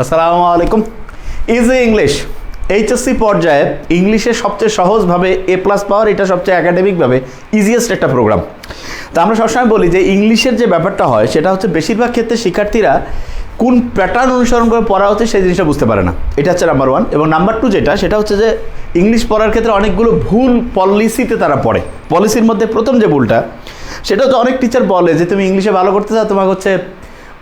আসসালামু আলাইকুম। Easy English HSC পর্যায়ে ইংলিশে সবচেয়ে সহজভাবে এ প্লাস পাওয়ার এটা সবচেয়ে একাডেমিকভাবে ইজিয়েস্ট একটা প্রোগ্রাম তো আমরা সবসময় বলি যে ইংলিশের যে ব্যাপারটা হয়, সেটা হচ্ছে বেশিরভাগ ক্ষেত্রে শিক্ষার্থীরা কোন প্যাটার্ন অনুসরণ করে পড়া হচ্ছে সেই জিনিসটা বুঝতে পারে না। এটা হচ্ছে নাম্বার ওয়ান এবং নাম্বার টু যেটা, সেটা হচ্ছে যে ইংলিশ পড়ার ক্ষেত্রে অনেকগুলো ভুল পলিসিতে তারা পড়ে। পলিসির মধ্যে প্রথম যে ভুলটা, সেটা হচ্ছে অনেক টিচার বলে যে তুমি ইংলিশে ভালো করতে চাও, তোমাকে হচ্ছে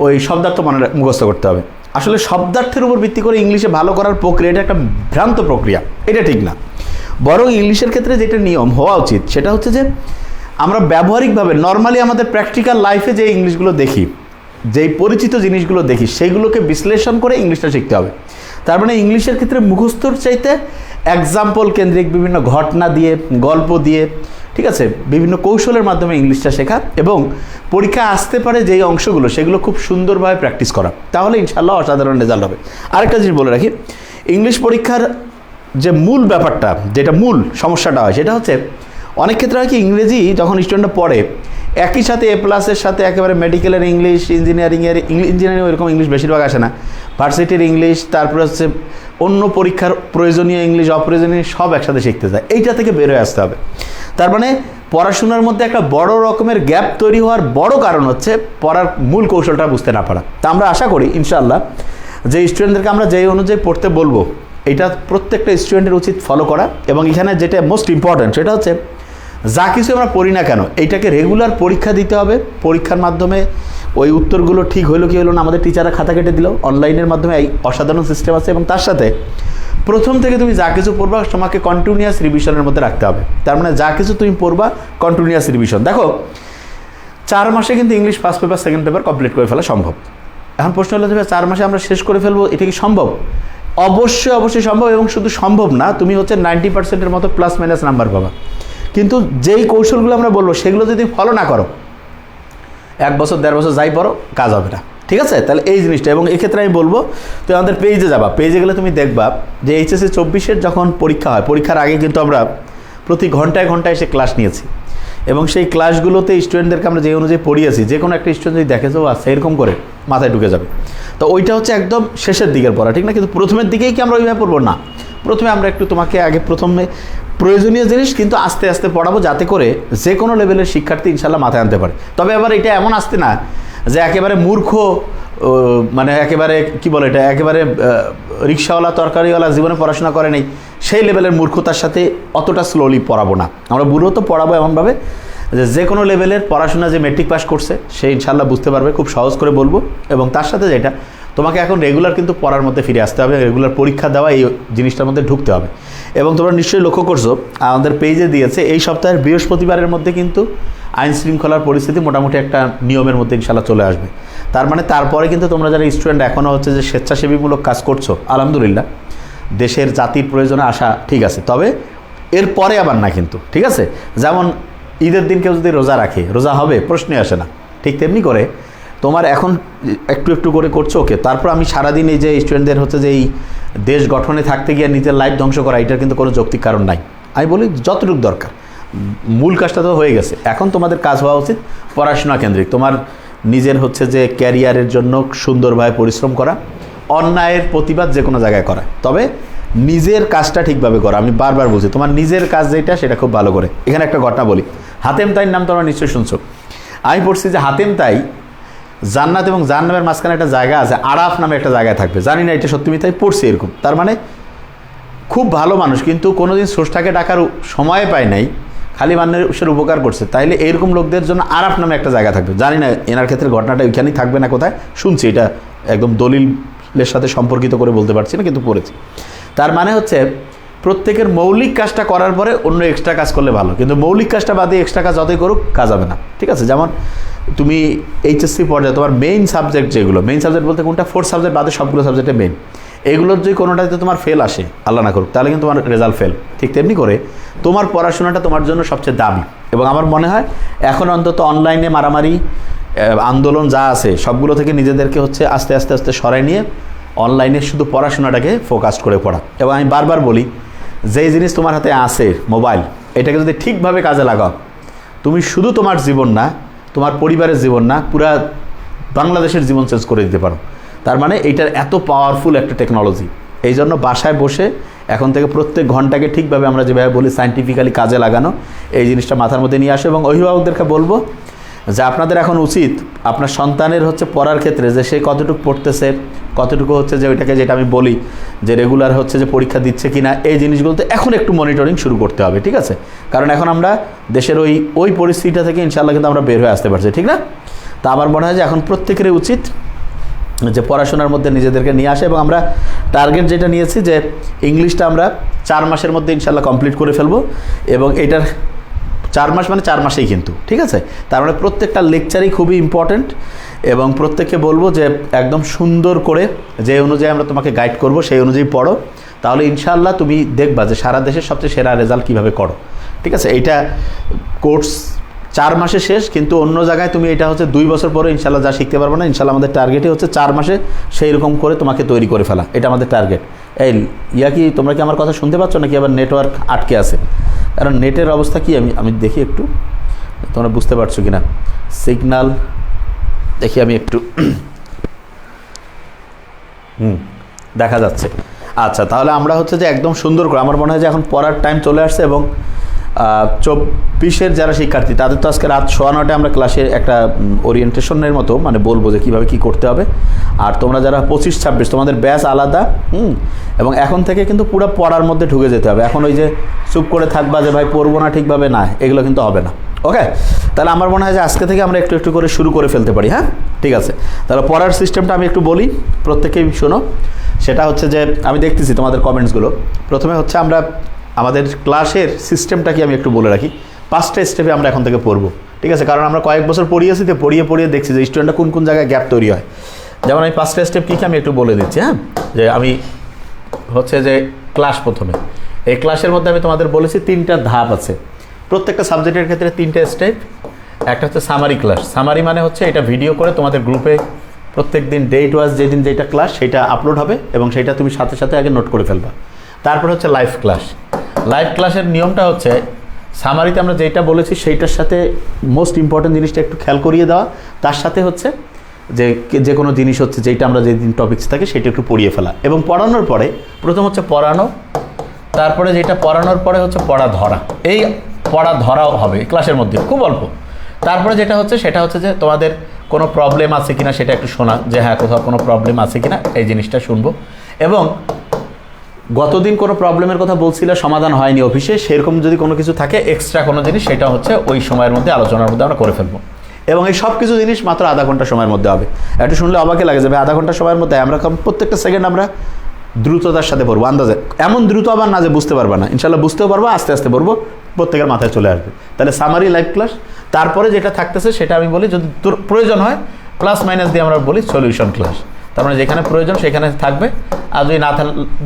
ওই শব্দার্থ মনে মুখস্থ করতে হবে। আসলে শব্দার্থের উপর ভিত্তি করে ইংলিশে ভালো করার প্রক্রিয়া, এটা একটা ভ্রান্ত প্রক্রিয়া। এটা ঠিক না। বরং ইংলিশের ক্ষেত্রে যেটা নিয়ম হওয়া উচিত, সেটা হচ্ছে যে আমরা ব্যবহারিকভাবে নর্মালি আমাদের প্র্যাকটিক্যাল লাইফে যে ইংলিশগুলো দেখি, যেই পরিচিত জিনিসগুলো দেখি সেইগুলোকে বিশ্লেষণ করে ইংলিশটা শিখতে হবে। তার মানে ইংলিশের ক্ষেত্রে মুখস্থর চাইতে এক্সাম্পল কেন্দ্রিক বিভিন্ন ঘটনা দিয়ে, গল্প দিয়ে ঠিক আছে? বিভিন্ন কৌশলের মাধ্যমে ইংলিশটা শেখা এবং পরীক্ষা আসতে পারে যেই অংশগুলো, সেগুলো খুব সুন্দরভাবে প্র্যাকটিস করা। তাহলে ইনশাল্লাহ অসাধারণ রেজাল্ট হবে। আরেকটা জিনিস বলে রাখি, ইংলিশ পরীক্ষার যে মূল ব্যাপারটা, যেটা মূল সমস্যাটা হয়, সেটা হচ্ছে অনেক ক্ষেত্রে হয় কি, ইংরেজি যখন স্টুডেন্টরা পড়ে, একই সাথে এ প্লাসের সাথে একেবারে মেডিকেলের ইংলিশ ইঞ্জিনিয়ারিংয়ের ইংলিশ ইঞ্জিনিয়ারিং এরকম ইংলিশ বেশিরভাগ আসে না। ভার্সিটির ইংলিশ তারপরে হচ্ছে অন্য পরীক্ষার প্রয়োজনীয় ইংলিশ অপ্রয়োজনীয় সব একসাথে শিখতে যায়। এইটা থেকে বেরোয় আসতে হবে। তার মানে পড়াশোনার মধ্যে একটা বড় রকমের গ্যাপ তৈরি হওয়ার বড় কারণ হচ্ছে পড়ার মূল কৌশলটা বুঝতে না পারা। তা আমরা আশা করি, ইনশাআল্লাহ, যে স্টুডেন্টদেরকে আমরা যেই অনুযায়ী পড়তে বলব, এটা প্রত্যেকটা স্টুডেন্টের উচিত ফলো করা এবং এখানে যেটা মোস্ট ইম্পর্ট্যান্ট সেটা হচ্ছে যা কিছু আমরা পড়ি না কেন, এইটাকে রেগুলার পরীক্ষা দিতে হবে। পরীক্ষার মাধ্যমে ওই উত্তরগুলো ঠিক হলো কি হলো না, আমাদের টিচাররা খাতা কেটে দিল। অনলাইনের মাধ্যমে এই অসাধারণ সিস্টেম আছে এবং তার সাথে প্রথম থেকে তুমি যা কিছু পড়বা, তোমাকে কন্টিনিউয়াস রিভিশনের মধ্যে রাখতে হবে। তার মানে যা কিছু তুমি পড়বা কন্টিনিউয়াস রিভিশন দেখো, চার মাসে কিন্তু English first paper second paper complete করে ফেলা সম্ভব। এখন প্রশ্ন হলো যে চার মাসে আমরা শেষ করে ফেলব, এটা কি সম্ভব? অবশ্যই অবশ্যই সম্ভব এবং শুধু সম্ভব না, তুমি হচ্ছে নাইনটি পার্সেন্টের মতো প্লাস মাইনাস নাম্বার পাবা। কিন্তু যেই কৌশলগুলো আমরা বলব, সেগুলো যদি ফলো না করো, এক বছর, দেড় বছর যাই পড়ো, কাজ হবে না। ঠিক আছে? তাহলে এই জিনিসটা। এবং এক্ষেত্রে আমি বলব, তুমি আমাদের পেজে যাবা। পেজে গেলে তুমি দেখবা যে এইচএসসি চব্বিশের যখন পরীক্ষা হয়, পরীক্ষার আগে কিন্তু আমরা প্রতি ঘন্টায় ঘন্টায় এসে ক্লাস নিয়েছি। এবং সেই ক্লাসগুলোতে স্টুডেন্টদেরকে আমরা যে অনুযায়ী পড়িয়েছি, যে কোনো একটা স্টুডেন্ট যদি দেখে যে, ও আচ্ছা এরকম করে মাথায় ঢুকে যাবে। তো ওইটা হচ্ছে একদম শেষের দিকের পড়া, ঠিক না? কিন্তু প্রথমের দিকেই কি আমরা ওইভাবে পড়ব? না। প্রথমে আমরা একটু তোমাকে আগে প্রথমে প্রয়োজনীয় জিনিস কিন্তু আস্তে আস্তে পড়াবো যাতে করে যে কোনো লেভেলের শিক্ষার্থী ইনশাল্লাহ মাথায় আনতে পারে। তবে আবার এটা এমন আসতে না যে একেবারে মূর্খ মানে একেবারে, কি বলে এটা, একেবারে রিক্সাওয়ালা, তরকারিওয়ালা জীবনে পড়াশোনা করে নেই, সেই লেভেলের মূর্খতার সাথে অতটা স্লোলি পড়াবো না। আমরা বুড়ো তো পড়াবো এমনভাবে যে যে কোনো লেভেলের পড়াশোনা যে মেট্রিক পাস করছে, সে ইনশাল্লাহ বুঝতে পারবে, খুব সহজ করে বলব। এবং তার সাথে যেটা তোমাকে এখন রেগুলার কিন্তু পড়ার মধ্যে ফিরে আসতে হবে রেগুলার পরীক্ষা দেওয়া এই জিনিসটার মধ্যে ঢুকতে হবে। এবং তোমরা নিশ্চয়ই লক্ষ্য করছ, আমাদের পেজে দিয়েছে, এই সপ্তাহের বৃহস্পতিবারের মধ্যে কিন্তু আইন শৃঙ্খলার পরিস্থিতি মোটামুটি একটা নিয়মের মধ্যে ইনশাল্লাহ চলে আসবে। তার মানে তারপরে কিন্তু তোমরা যারা স্টুডেন্ট এখনও হচ্ছে যে স্বেচ্ছাসেবীমূলক কাজ করছ, আলহামদুলিল্লাহ, দেশের জাতির প্রয়োজনে আসা ঠিক আছে। তবে এর পরে আবার না কিন্তু, ঠিক আছে? যেমন ঈদের দিন কেউ যদি রোজা রাখে, রোজা হবে, প্রশ্নই আসে না। ঠিক তেমনি করে তোমার এখন একটু একটু করে করছ, ওকে। তারপর আমি সারাদিন এই যে স্টুডেন্টদের হচ্ছে যে এই দেশ গঠনে থাকতে গিয়ে নিজের লাইফ ধ্বংস করা, এটার কিন্তু কোনো যৌক্তিক কারণ নাই। আমি বলি যতটুকু দরকার। মূল কাজটা তো হয়ে গেছে। এখন তোমাদের কাজ হওয়া উচিত পড়াশোনা কেন্দ্রিক। তোমার নিজের হচ্ছে যে ক্যারিয়ারের জন্য সুন্দরভাবে পরিশ্রম করা, অন্যায়ের প্রতিবাদ যে কোনো জায়গায় করা। তবে নিজের কাজটা ঠিকভাবে করা। আমি বারবার বলছি, তোমার নিজের কাজ যেটা, সেটা খুব ভালো করে। এখানে একটা ঘটনা বলি। হাতেম তাইর নাম তোমরা নিশ্চয়ই শুনছো। আমি পড়ছি যে হাতেম তাই জান্নাত এবং জাহান্নামের মাঝখানে একটা জায়গা আছে, আরাফ নামে একটা জায়গায় থাকবে। জানি না এটা সত্যি মিথ্যাই পড়ছি এরকম। তার মানে খুব ভালো মানুষ, কিন্তু কোনোদিন স্রষ্টাকে ডাকার সময় পায় নাই, খালি মানুষের উপকার করছে। তাইলে এরকম লোকদের জন্য আরাফ নামে একটা জায়গা থাকবে। জানি না এনার ক্ষেত্রে ঘটনাটা ওইখানেই থাকবে না কোথায়, শুনছি এটা একদম দলিলের সাথে সম্পর্কিত করে বলতে পারছি না, কিন্তু পড়েছি। তার মানে হচ্ছে প্রত্যেকের মৌলিক কাজটা করার পরে অন্য এক্সট্রা কাজ করলে ভালো। কিন্তু মৌলিক কাজটা বাদে এক্সট্রা কাজ যতই করুক, কাজ হবে না। ঠিক আছে? যেমন তুমি এইচএসসি পর্যায়ে, তোমার মেইন সাবজেক্ট যেগুলো মেইন সাবজেক্ট বলতে কোনটা? ফোর্থ সাবজেক্ট বাদে সবগুলো সাবজেক্টে মেইন এগুলোর যদি কোনোটাতে তোমার ফেল আসে, আল্লাহ না করুক, তাহলে কিন্তু তোমার রেজাল্ট ফেল ঠিক তেমনি করে তোমার পড়াশোনাটা তোমার জন্য সবচেয়ে দামি। এবং আমার মনে হয় এখন অন্তত অনলাইনে মারামারি আন্দোলন যা আছে, সবগুলো থেকে নিজেদেরকে হচ্ছে আস্তে আস্তে আস্তে সরাই নিয়ে অনলাইনে শুধু পড়াশোনাটাকে ফোকাস করে পড়া। এবং আমি বারবার বলি যেই জিনিস তোমার হাতে আছে, মোবাইল, এটাকে যদি ঠিকভাবে কাজে লাগাও, তুমি শুধু তোমার জীবন না, তোমার পরিবারের জীবন না, পুরা বাংলাদেশের জীবন চেঞ্জ করে দিতে পারো। তার মানে এইটার এত পাওয়ারফুল একটা টেকনোলজি এই জন্য বাসায় বসে এখন থেকে প্রত্যেক ঘন্টাকে ঠিকভাবে আমরা যেভাবে বলি সাইন্টিফিক্যালি কাজে লাগানো, এই জিনিসটা মাথার মধ্যে নিয়ে আসো এবং অভিভাবকদেরকে বলব যে আপনাদের এখন উচিত আপনার সন্তানের হচ্ছে পড়ার ক্ষেত্রে যে সে কতটুকু পড়তেছে, কতটুকু হচ্ছে যে ওইটাকে যেটা আমি বলি যে রেগুলার হচ্ছে যে পরীক্ষা দিচ্ছে কিনা, এই জিনিসগুলোতে এখন একটু মনিটরিং শুরু করতে হবে, ঠিক আছে? কারণ এখন আমরা দেশের ওই ওই পরিস্থিতিটা থেকে ইনশাল্লাহ কিন্তু আমরা বের হয়ে আসতে পারছি, ঠিক না? তা আমার মনে হয় যে এখন প্রত্যেকেরই উচিত যে পড়াশোনার মধ্যে নিজেদেরকে নিয়ে আসে এবং আমরা টার্গেট যেটা নিয়েছি যে ইংলিশটা আমরা চার মাসের মধ্যে ইনশাল্লাহ কমপ্লিট করে ফেলব এবং এটার চার মাস মানে চার মাসেই কিন্তু, ঠিক আছে? তার মানে প্রত্যেকটা লেকচারই খুবই ইম্পর্ট্যান্ট এবং প্রত্যেককে বলব যে একদম সুন্দর করে যে অনুযায়ী আমরা তোমাকে গাইড করব, সেই অনুযায়ী পড়ো। তাহলে ইনশাআল্লাহ তুমি দেখবা যে সারা দেশের সবচেয়ে সেরা রেজাল্ট কীভাবে করো, ঠিক আছে? এইটা কোর্স চার মাসে শেষ, কিন্তু অন্য জায়গায় তুমি এটা হচ্ছে দুই বছর পরে ইনশাল্লাহ যা শিখতে পারবে না ইনশাল্লাহ আমাদের টার্গেটই হচ্ছে চার মাসে সেই রকম করে তোমাকে তৈরি করে ফেলা। এটা আমাদের টার্গেট এই, ইয়া কি, তোমরা কি আমার কথা শুনতে পাচ্ছ নাকি? আবার নেটওয়ার্ক আটকে আছে। কারণ নেটের অবস্থা কি? আমি আমি দেখি একটু। তোমরা বুঝতে পারছ কি না সিগনাল, দেখি আমি একটু। হুম, দেখা যাচ্ছে। আচ্ছা তাহলে আমরা হচ্ছে যে একদম সুন্দর করে, আমার মনে হয় যে এখন পড়ার টাইম চলে আসছে এবং চব্বিশের যারা শিক্ষার্থী, তাদের তো আজকে রাত সোয়া নটায় আমরা ক্লাসে একটা ওরিয়েন্টেশনের মতো মানে বলব যে কীভাবে কী করতে হবে। আর তোমরা যারা পঁচিশ, ছাব্বিশ, তোমাদের ব্যাচ আলাদা, হুম? এবং এখন থেকে কিন্তু পুরো পড়ার মধ্যে ঢুকে যেতে হবে। এখন ওই যে চুপ করে থাকবা যে, ভাই, পড়ব না ঠিকভাবে? না, এগুলো কিন্তু হবে না। ওকে তাহলে আমার মনে হয় যে আজকে থেকে আমরা একটু একটু করে শুরু করে ফেলতে পারি হ্যাঁ? ঠিক আছে। তাহলে পড়ার সিস্টেমটা আমি একটু বলি, প্রত্যেকেই শোনো। সেটা হচ্ছে যে, আমি দেখতেছি তোমাদের কমেন্টসগুলো প্রথমে হচ্ছে আমরা আমাদের ক্লাসের সিস্টেমটা কি আমি একটু বলে রাখি। পাঁচটা স্টেপে আমরা এখন থেকে পড়ব। ঠিক আছে? কারণ আমরা কয়েক বছর পড়িয়েছি তো পড়িয়ে পড়িয়ে দেখছি যে স্টুডেন্টরা কোন কোন জায়গায় গ্যাপ তৈরি হয়। যেমন আমি পাঁচটা স্টেপ কী কী আমি একটু বলে দিচ্ছি হ্যাঁ? যে আমি হচ্ছে যে ক্লাস প্রথমে। এই ক্লাসের মধ্যে আমি তোমাদের বলেছি তিনটা ধাপ আছে। প্রত্যেকটা সাবজেক্টের ক্ষেত্রে তিনটা স্টেপ একটা হচ্ছে সামারি ক্লাস সামারি মানে হচ্ছে এটা ভিডিও করে তোমাদের গ্রুপে প্রত্যেক দিন ডেট ওয়াজ যেদিন যেটা ক্লাস সেটা আপলোড হবে এবং সেটা তুমি সাথে সাথে আগে নোট করে ফেলবা। তারপর হচ্ছে লাইভ ক্লাস লাইভ ক্লাসের নিয়মটা হচ্ছে সামারিতে আমরা যেটা বলেছি সেইটার সাথে মোস্ট ইম্পর্টেন্ট জিনিসটা একটু খেয়াল করিয়ে দেওয়া। তার সাথে হচ্ছে যে যে কোনো জিনিস হচ্ছে যেটা আমরা যেদিন টপিক্স থাকে সেটা একটু পড়িয়ে ফেলা। এবং পড়ানোর পরে প্রথম হচ্ছে পড়ানো, তারপরে যেটা পড়ানোর পরে হচ্ছে পড়া ধরা। এই পড়া ধরাও হবে ক্লাসের মধ্যে, খুব অল্প। তারপরে যেটা হচ্ছে সেটা হচ্ছে যে, তোমাদের কোনো প্রবলেম আছে কিনা সেটা একটু শোনা, যে হ্যাঁ কোথাও কোনো প্রবলেম আছে কিনা, এই জিনিসটা শুনব। এবং গতদিন কোনো প্রবলেমের কথা বলছিলে, সমাধান হয়নি অফিসে, সেরকম যদি কোনো কিছু থাকে এক্সট্রা কোনো জিনিস, সেটা হচ্ছে ওই সময়ের মধ্যে আলোচনার মধ্যে আমরা করে ফেলব। এবং এই সব কিছু জিনিস মাত্র আধা ঘণ্টা সময়ের মধ্যে হবে। একটু শুনলে অবাকে লাগে যাবে আধা ঘণ্টা সময়ের মধ্যে আমরা প্রত্যেকটা সেকেন্ড আমরা দ্রুততার সাথে পড়ব, আন্দাজে। এমন দ্রুত আবার না যে বুঝতে পারবে না। ইনশাল্লাহ বুঝতেও পারব, আস্তে আস্তে পড়ব, প্রত্যেকের মাথায় চলে আসবে। তাহলে সামারি লাইভ ক্লাস তারপরে যেটা থাকতেছে, সেটা আমি বলি, যদি তোর প্রয়োজন হয় প্লাস মাইনাস দিয়ে আমরা বলি সলিউশন ক্লাস তার মানে যেখানে প্রয়োজন সেখানে থাকবে। আর যদি না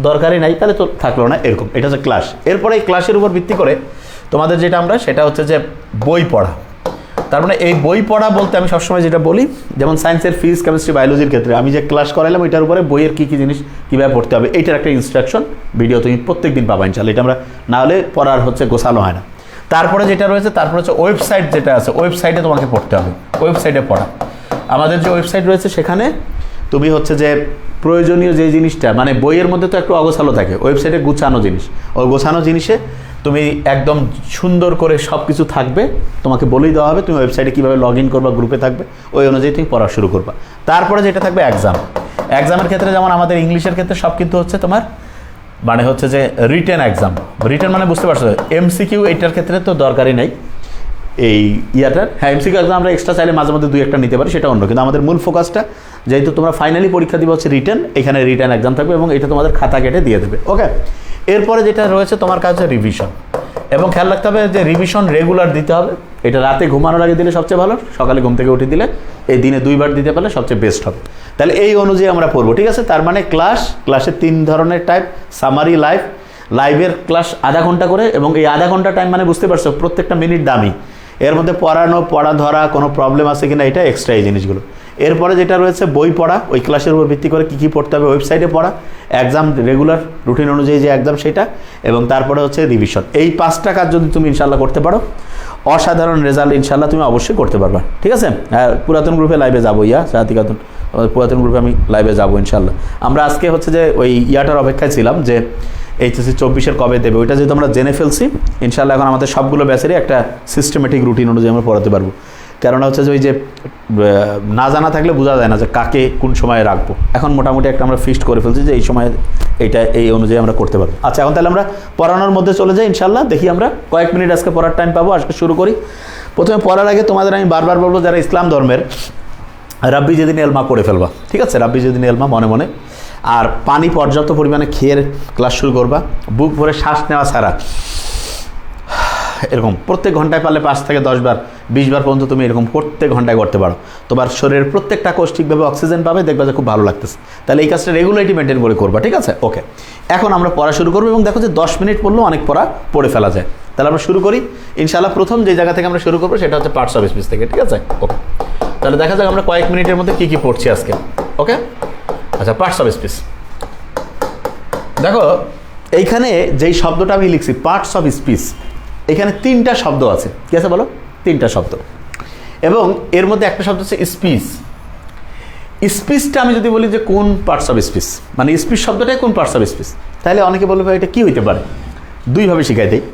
দরকারই নাই, তাহলে তো থাকল না, এরকম। এটা হচ্ছে ক্লাস এরপরে এই ক্লাসের উপর ভিত্তি করে তোমাদের যেটা আমরা, সেটা হচ্ছে যে বই পড়া। তার মানে এই বই পড়া বলতে আমি সবসময় যেটা বলি, যেমন সায়েন্সের ফিজিক্স কেমিস্ট্রি বায়োলজির ক্ষেত্রে, আমি যে ক্লাস করাইলাম এটার উপরে বইয়ের কী কী জিনিস কীভাবে পড়তে হবে, এইটার একটা ইনস্ট্রাকশন ভিডিও তুমি প্রত্যেক দিন পাবা ইনশাল্লাহ এটা আমরা না হলে পড়ার হচ্ছে গোছানো হয় না। তারপরে যেটা রয়েছে, তারপরে হচ্ছে ওয়েবসাইট যেটা আছে ওয়েবসাইটে তোমাকে পড়তে হবে ওয়েবসাইটে পড়া। আমাদের যে ওয়েবসাইট রয়েছে, সেখানে তুমি হচ্ছে যে প্রয়োজনীয় যে জিনিসটা মানে বইয়ের মধ্যে তো একটু অগোছালো থাকে, ওয়েবসাইটে গুছানো জিনিস। ওই গোছানো জিনিসে তুমি একদম সুন্দর করে সব কিছু থাকবে, তোমাকে বলেই দেওয়া হবে তুমি ওয়েবসাইটে কীভাবে লগ ইন করবা, গ্রুপে থাকবে, ওই অনুযায়ী তুমি পড়া শুরু করবা। তারপরে যেটা থাকবে এক্সাম এক্সামের ক্ষেত্রে যেমন আমাদের ইংলিশের ক্ষেত্রে সব কিন্তু হচ্ছে তোমার মানে হচ্ছে যে রিটেন এক্সাম রিটেন মানে বুঝতে পারছ? এমসিকিউ এইটার ক্ষেত্রে তো দরকারই নাই। এই ইয়াটার। হ্যাঁ এমসিকিউ এক্সাম আমরা এক্সট্রা চাইলে মাঝে মধ্যে দুই একটা নিতে পারি, সেটা অন্য। কিন্তু আমাদের মূল ফোকাসটা যেহেতু তোমরা ফাইনালি পরীক্ষা দিবে হচ্ছে রিটার্ন এখানে রিটার্ন এক্সাম থাকবে এবং এটা তোমাদের খাতা কেটে দিয়ে দেবে ওকে এরপরে যেটা রয়েছে, তোমার কাছে রিভিশন এবং খেয়াল রাখতে হবে যে রিভিশন রেগুলার দিতে হবে। এটা রাতে ঘুমানোর আগে দিলে সবচেয়ে ভালো, সকালে ঘুম থেকে উঠে দিলে এই দিনে দুইবার দিতে পারলে সবচেয়ে বেস্ট হবে। তাহলে এই অনুযায়ী আমরা পড়ব, ঠিক আছে? তার মানে ক্লাস ক্লাসের তিন ধরনের টাইপ সামারি লাইভ লাইভের ক্লাস আধা ঘণ্টা করে এবং এই আধা ঘণ্টা টাইম মানে বুঝতে পারছ, প্রত্যেকটা মিনিট দামি। এর মধ্যে পড়ানো, পড়া ধরা কোনো প্রবলেম আছে কিনা, এটা এক্সট্রা এই জিনিসগুলো। এরপরে যেটা রয়েছে, বই পড়া। ওই ক্লাসের উপর ভিত্তি করে কী কী পড়তে হবে ওয়েবসাইটে পড়া। এক্সাম রেগুলার রুটিন অনুযায়ী যে এক্সাম সেটা, এবং তারপরে হচ্ছে রিভিশন এই পাঁচটা কাজ যদি তুমি ইনশাল্লাহ করতে পারো, অসাধারণ রেজাল্ট ইনশাল্লাহ তুমি অবশ্যই করতে পারবা। ঠিক আছে? হ্যাঁ পুরাতন গ্রুপে লাইভে যাব, ইয়া সাহাতি খাতুন আমাদের পুরাতন গ্রুপে আমি লাইভে যাব ইনশাল্লাহ আমরা আজকে হচ্ছে যে ওই ইয়াটার অপেক্ষায় ছিলাম যে এইচএসসি চব্বিশের কবে দেবে, ওইটা যেহেতু আমরা জেনে ফেলছি ইনশাল্লাহ এখন আমাদের সবগুলো ব্যাচেরই একটা সিস্টেমেটিক রুটিন অনুযায়ী আমরা পড়াতে পারব। কেননা হচ্ছে যে ওই যে না জানা থাকলে বোঝা যায় না যে কাকে কোন সময়ে রাখব। এখন মোটামুটি একটা আমরা ফিক্সড করে ফেলছি যে এই সময় এইটা এই অনুযায়ী আমরা করতে পারব। আচ্ছা এখন তাহলে আমরা পড়ানোর মধ্যে চলে যাই ইনশাল্লাহ দেখি আমরা কয়েক মিনিট আজকে পড়ার টাইম পাবো, আজকে শুরু করি। প্রথমে পড়ার আগে তোমাদের আমি বারবার বলব, যারা ইসলাম ধর্মের, রাব্বি যেদিন এলমা পড়ে ফেলবা, ঠিক আছে? রাব্বি যেদিন এলমা মনে মনে। আর পানি পর্যাপ্ত পরিমাণে খেয়ে ক্লাস শুরু করবা, বুক ভরে শ্বাস নেওয়া ছাড়া। এরকম, প্রত্যেক ঘন্টায় পারলে পাঁচ থেকে দশ বার, বিশ বার পর্যন্ত তুমি এরকম প্রত্যেক ঘন্টায় করতে পারো। তোমার শরীরের প্রত্যেকটা কোষ ঠিকভাবে অক্সিজেন পাবে, দেখবে যে খুব ভালো লাগতেছে। তাহলে এই কাজটা রেগুলারিটি মেনটেন করে করবা, ঠিক আছে? ওকে এখন আমরা পড়া শুরু করব এবং দেখো যে দশ মিনিট পড়লেও অনেক পড়া পড়ে ফেলা যায়। তাহলে আমরা শুরু করি। ইনশাআল্লাহ প্রথম যে জায়গা থেকে আমরা শুরু করব সেটা হচ্ছে পার্টস অফ স্পিচ থেকে, ঠিক আছে? ওকে তাহলে দেখা যাক আমরা কয়েক মিনিটের মধ্যে কী কী পড়ছি আজকে। ওকে আচ্ছা পার্টস অফ স্পিচ দেখো, এইখানে যেই শব্দটা আমি লিখছি পার্টস অফ স্পিচ এখানে তিনটা শব্দ আছে। কি আছে বলো? তিনটা শব্দ। এবং এর মধ্যে একটা শব্দ হচ্ছে স্পিচ স্পিচটা আমি যদি বলি যে কোন পার্টস অফ স্পিচ মানে স্পিচ শব্দটাই কোন পার্টস অফ স্পিচ তাহলে অনেকে বলবে এটা কি হইতে পারে? দুইভাবে শিখাই দেয়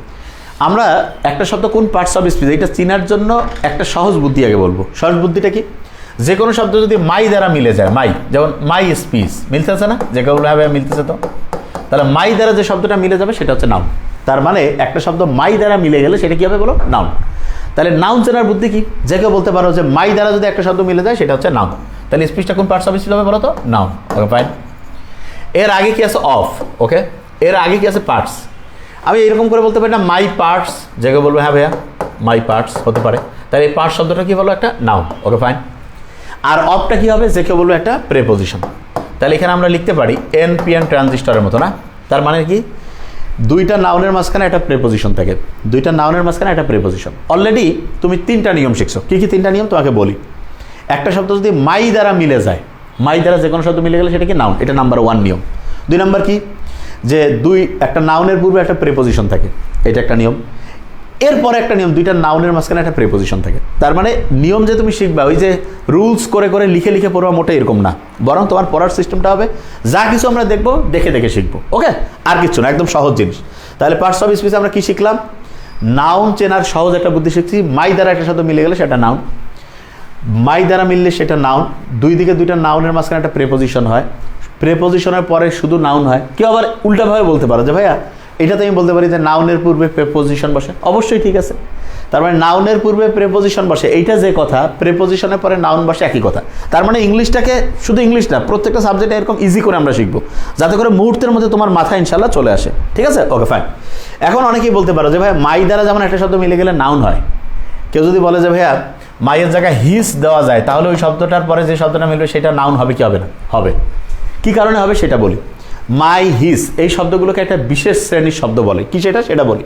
আমরা একটা শব্দ কোন পার্টস অফ স্পিচ এটা চিনার জন্য একটা সহজ বুদ্ধি আগে বলব। সহজ বুদ্ধিটা কি? যে কোনো শব্দ যদি মাই দ্বারা মিলে যায় মাই যেমন মাই স্পিচ মিলতেছে না? যে কেউ ভাবে মিলতেছে তো? তাহলে মাই দ্বারা যে শব্দটা মিলে যাবে, সেটা হচ্ছে নাউন তার মানে একটা শব্দ মাই দ্বারা মিলে গেলে সেটা কি হবে বলো? নাউন তাহলে নাউন চেনার বুদ্ধি কি? যে কেউ বলতে পারো যে মাই দ্বারা যদি একটা শব্দ মিলে যায়, সেটা হচ্ছে নাউন তাহলে স্পিচটা কোন পার্টস অফ স্পিচ হবে বলো তো? নাউন ওকে ফাইন এর আগে কি আছে অফ ওকে এর আগে কি আছে পার্টস আমি এরকম করে বলতে পারি না মাই পার্টস যে কেউ বলব হ্যাঁ ভাইয়া মাই পার্টস হতে পারে। তাহলে এই পার্টস শব্দটা কি বলো? একটা নাউন ওকে ফাইন আর অফটা কি হবে? যে কেউ বলব, একটা প্রেপোজিশন তাহলে এখানে আমরা লিখতে পারি এন পি এন ট্রানজিস্টরের মতো না? তার মানে কি? দুইটা নাউনের মাঝখানে একটা প্রেপোজিশন থাকে। দুইটা নাউনের মাঝখানে একটা প্রেপোজিশন অলরেডি তুমি তিনটা নিয়ম শিখছো। কি কি তিনটা নিয়ম? তোমাকে বলি। একটা শব্দ যদি মাই দ্বারা মিলে যায় মাই দ্বারা যে কোনো শব্দ মিলে গেলে সেটা কি নাউন এটা নাম্বার ওয়ান নিয়ম। দুই নাম্বার কি? যে দুই, একটা নাউনের পূর্বে একটা প্রেপোজিশন থাকে। এটা একটা নিয়ম। এরপরে একটা নিয়ম, দুইটা নাউনের মাঝখানে একটা প্রেপোজিশন থাকে। তার মানে নিয়ম যে তুমি শিখবা, ওই যে রুলস করে করে লিখে লিখে পড়বা মোটে এরকম না। বরং তোমার পড়ার সিস্টেমটা হবে, যা কিছু আমরা দেখব, দেখে দেখে শিখব, ওকে? আর কিছু না, একদম সহজ জিনিস। তাহলে পার্টস অফ স্পিচে আমরা কি শিখলাম? নাউন চেনার সহজ একটা বুদ্ধি শিখছি মাই দ্বারা একটা সাথে মিলে গেলে সেটা নাউন মাই দ্বারা মিললে সেটা নাউন দুই দিকে দুইটা নাউনের মাঝখানে একটা প্রেপোজিশন হয়। প্রেপোজিশনের পরে শুধু নাউন হয়। কেউ আবার উল্টাভাবে বলতে পারো যে, ভাইয়া এটাতে আমি বলতে পারি যে নাউনের পূর্বে প্রেপোজিশন বসে। অবশ্যই ঠিক আছে। তার মানে নাউনের পূর্বে প্রেপোজিশন বসে। এইটা যে কথা প্রেপোজিশনের পরে নাউন বসে একই কথা। তার মানে ইংলিশটাকে শুধু ইংলিশ না, প্রত্যেকটা সাবজেক্টে এরকম ইজি করে আমরা শিখব। যাতে করে মুহূর্তের মধ্যে তোমার মাথা ইনশাল্লাহ চলে আসে। ঠিক আছে? ওকে ফাইন এখন অনেকেই বলতে পারো যে ভাই মাই দ্বারা যেমন একটা শব্দ মিলে গেলে নাউন হয়। কেউ যদি বলে যে, ভাইয়া মায়ের জায়গায় হিস দেওয়া যায়, তাহলে ওই শব্দটার পরে যে শব্দটা মিলবে, সেটা নাউন হবে কি হবে না? হবে। কি কারণে হবে সেটা বলি। মাই হিস এই শব্দগুলোকে একটা বিশেষ শ্রেণির শব্দ বলে। কি সেটা? সেটা বলি।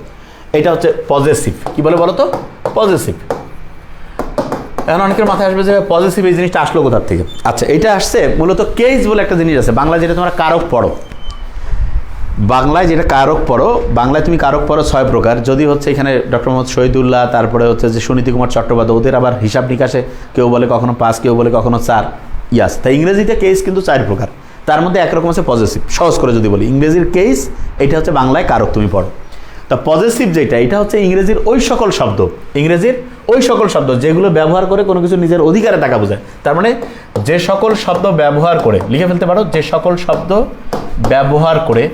এটা হচ্ছে পজিটিভ কি বলে বলো তো পজিটিভ এখন অনেকের মাথায় আসবে যে পজিটিভ এই জিনিসটা আসলো কোথার থেকে? আচ্ছা এটা আসছে মূলত কেস বলে একটা জিনিস আছে। বাংলা যেটা তোমরা কারক পড়ো। বাংলায় যেটা কারক পড়ো, বাংলায় তুমি কারক পড়ো ছয় প্রকার। যদি হচ্ছে এখানে ডক্টর মোহাম্মদ শহীদুল্লাহ, তারপরে হচ্ছে যে সুনীতি কুমার চট্টোপাধ্যায়, ওদের আবার হিসাব নিকাশে কেউ বলে কখনো পাঁচ, কেউ বলে কখনো চার। ইয়াস তাই ইংরেজিতে কেস কিন্তু চার প্রকার। তার মধ্যে একরকম আছে পজিটিভ সহজ করে যদি বলি। ইংরেজির কেস এটা হচ্ছে বাংলায় কারক তুমি পড়ো। তা পজিটিভ যেটা, এটা হচ্ছে ইংরেজির ওই সকল শব্দ। ইংরেজির ওই সকল শব্দ, যেগুলো ব্যবহার করে কোনো কিছু নিজের অধিকারে টাকা বোঝায়। তার মানে যে সকল শব্দ ব্যবহার করে, লিখে ফেলতে পারো, যে সকল শব্দ ব্যবহার করে